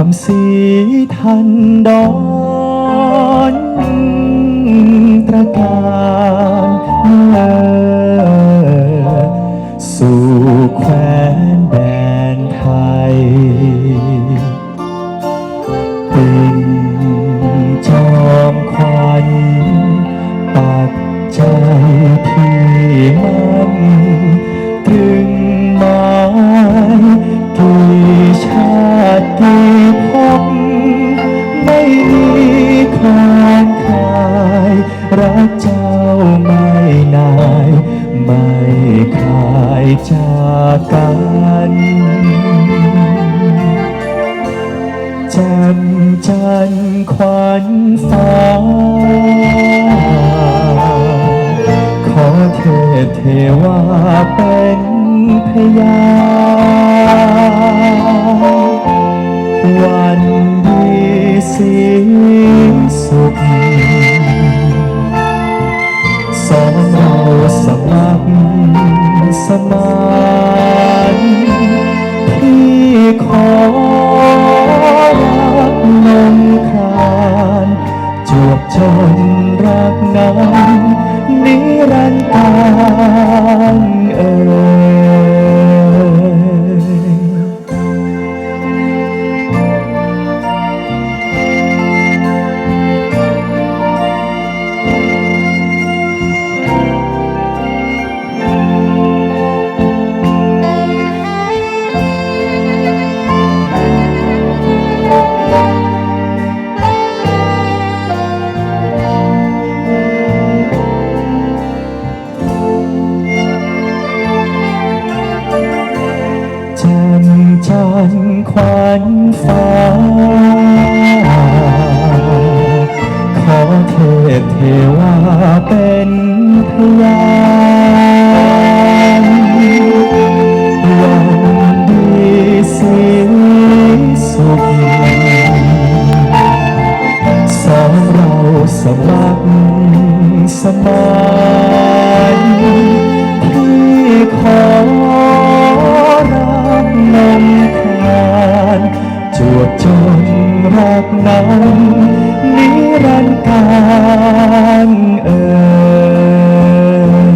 ามสีทันดอนตระการเมื่อสู่แคว้นแดนไทย เป็นจอมควันปักใจที่ จากกันจ่มจันขวัญฟ้า ขอเทพเทวาเป็นพยานวันดีสี ขอรักนงครานจวบจนรักนั้นนิรันดร์ ฟ้า ขอเทพเทวาเป็นพยานวันดีสีสุขสองเราสมัครสมาน นิรันดร์การเอ่ย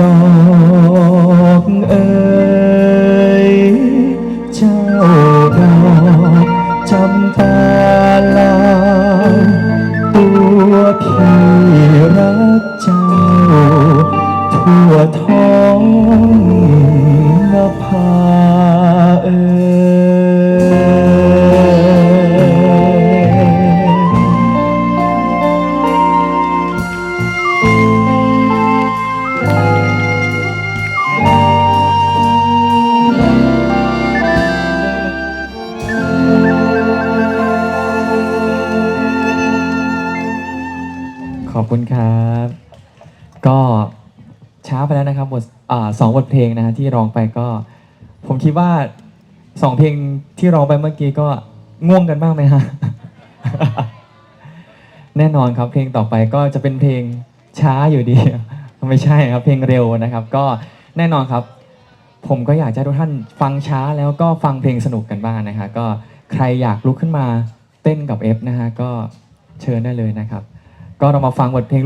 ดอกเอ๋ยเจ้าดอกจำปาลาตัวพี่รักเจ้า ทั่วท้องนภาเอ๋ย ขอบคุณครับ ก็ช้าไปแล้วนะครับบทอ่าสองบทเพลงนะฮะที่ร้องไปก็ ผมคิดว่าสองเพลงที่ร้องไปเมื่อกี้ก็ง่วงกันบ้างไหมฮะ แน่นอนครับเพลงต่อไปก็จะเป็นเพลงช้าอยู่ดี ไม่ใช่ครับเพลงเร็วนะครับ ก็แน่นอนครับ ผมก็อยากจะให้ทุกท่านฟังช้าแล้วก็ฟังเพลงสนุกกันบ้างนะฮะก็ใครอยากลุกขึ้นมาเต้นกับเอฟนะฮะก็เชิญได้เลยนะครับ ก็เรามาฟังบทเพลง